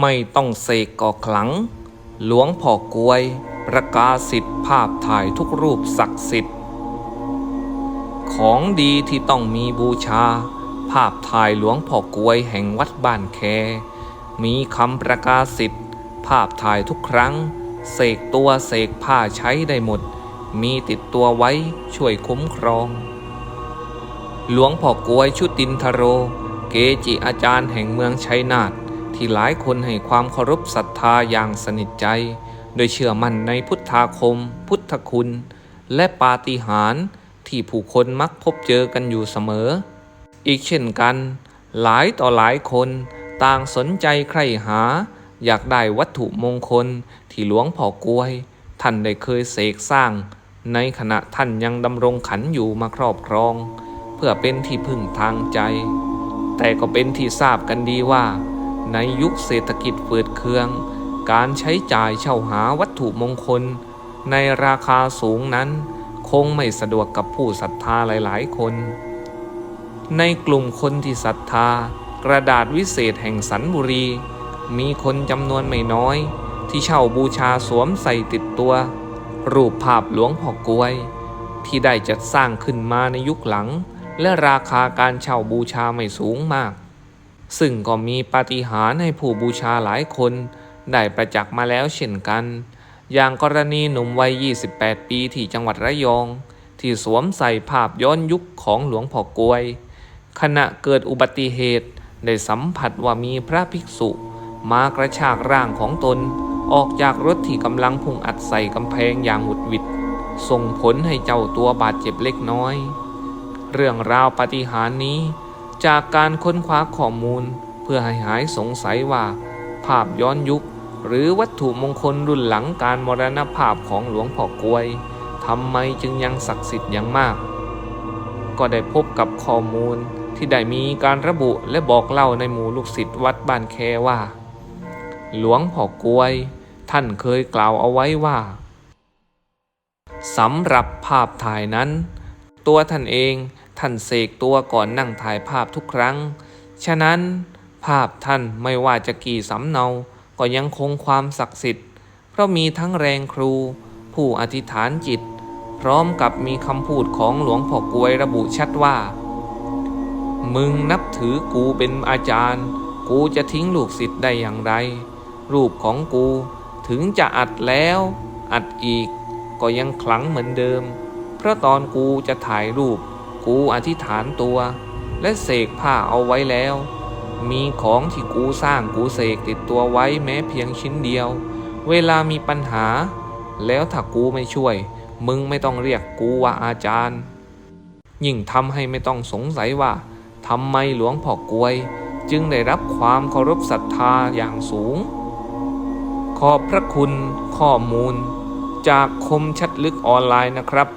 ไม่ต้องเสกก่อขลัง หลวงพ่อกวย ประกาศสิทธิภาพถ่ายทุกรูปศักดิ์สิทธิ์ ของดีที่ต้องมีบูชา ภาพถ่ายหลวงพ่อกวยแห่งวัดบ้านแค มีคำประกาศสิทธิ์ ภาพถ่ายทุกครั้ง เสกตัวเสกผ้าใช้ได้หมด มีติดตัวไว้ช่วยคุ้มครอง หลวงพ่อกวยชุตินทโร เกจิอาจารย์แห่งเมืองชัยนาท ที่หลายคนให้ความเคารพศรัทธาอย่างสนิทใจ โดยเชื่อมั่นในพุทธาคม พุทธคุณ และปาฏิหาริย์ที่ผู้คนมักพบเจอกันอยู่เสมอ อีกเช่นกัน หลายต่อหลายคนต่างสนใจใคร่หา อยากได้วัตถุมงคลที่หลวงพ่อกลวย ท่านได้เคยเสกสร้าง ในขณะท่านยังดำรงขันอยู่มาครอบครอง เพื่อเป็นที่พึ่งทางใจ แต่ก็เป็นที่ทราบกันดีว่า ในยุคเศรษฐกิจฝืดเคือง การใช้จ่ายเช่าหาวัตถุมงคล ในราคาสูงนั้น คงไม่สะดวกกับผู้ศรัทธาหลายๆ คน ในกลุ่มคนที่ศรัทธา กระดาษวิเศษแห่งสันบุรี มีคนจำนวนไม่น้อย ที่เช่าบูชาสวมใส่ติดตัว รูปภาพหลวงพ่อกวย ที่ได้จัดสร้างขึ้นมาในยุคหลัง และราคาการเช่าบูชาไม่สูงมาก ซึ่งก็มีปาฏิหาริย์ให้ผู้บูชาหลายคน ได้ประจักษ์มาแล้วเช่นกัน อย่างกรณีหนุ่มวัย 28 ปีที่จังหวัดระยอง ที่สวมใส่ภาพย้อนยุคของหลวงพ่อกวย ขณะเกิดอุบัติเหตุ ได้สัมผัสว่ามีพระภิกษุ มากระชากร่างของตน ออกจากรถที่กำลังพุ่งอัดใส่กำแพงอย่างหวุดหวิด ส่งผลให้เจ้าตัวบาดเจ็บเล็กน้อย เรื่องราวปาฏิหาริย์นี้ จากการค้นคว้าข้อมูล เพื่อให้หายสงสัยว่า ภาพย้อนยุค หรือวัตถุมงคลรุ่นหลังการมรณภาพของหลวงพ่อกวยทำไมจึงยังศักดิ์สิทธิ์อย่างมาก ก็ได้พบกับข้อมูลที่ได้มีการระบุและบอกเล่าในหมู่ลูกศิษย์วัดบ้านแคว่า หลวงพ่อกวย ท่านเคยกล่าวเอาไว้ว่าสำหรับภาพถ่ายนั้น ตัวท่านเอง ท่านเสกตัวก่อนนั่งถ่ายภาพทุกครั้ง ฉะนั้นภาพท่านไม่ว่าจะกี่สำเนา ก็ยังคงความศักดิ์สิทธิ์ เพราะมีทั้งแรงครู ผู้อธิษฐานจิต พร้อมกับมีคำพูดของหลวงพ่อกวยระบุชัดว่า มึงนับถือกูเป็นอาจารย์ กูจะทิ้งลูกศิษย์ได้อย่างไร รูปของกูถึงจะอัดแล้ว อัดอีก ก็ยังขลังเหมือนเดิม เพราะตอนกูจะถ่ายรูป กูอธิษฐานตัว และเสกผ้าเอาไว้แล้ว มีของที่กูสร้างกูเสกติดตัวไว้แม้เพียงชิ้นเดียว เวลามีปัญหา แล้วถ้ากูไม่ช่วย มึงไม่ต้องเรียกกูว่าอาจารย์ ยิ่งทำให้ไม่ต้องสงสัยว่าทำไมหลวงพ่อกวย จึงได้รับความเคารพศรัทธาอย่างสูง ขอบพระคุณข้อมูล จากคมชัดลึกออนไลน์นะครับ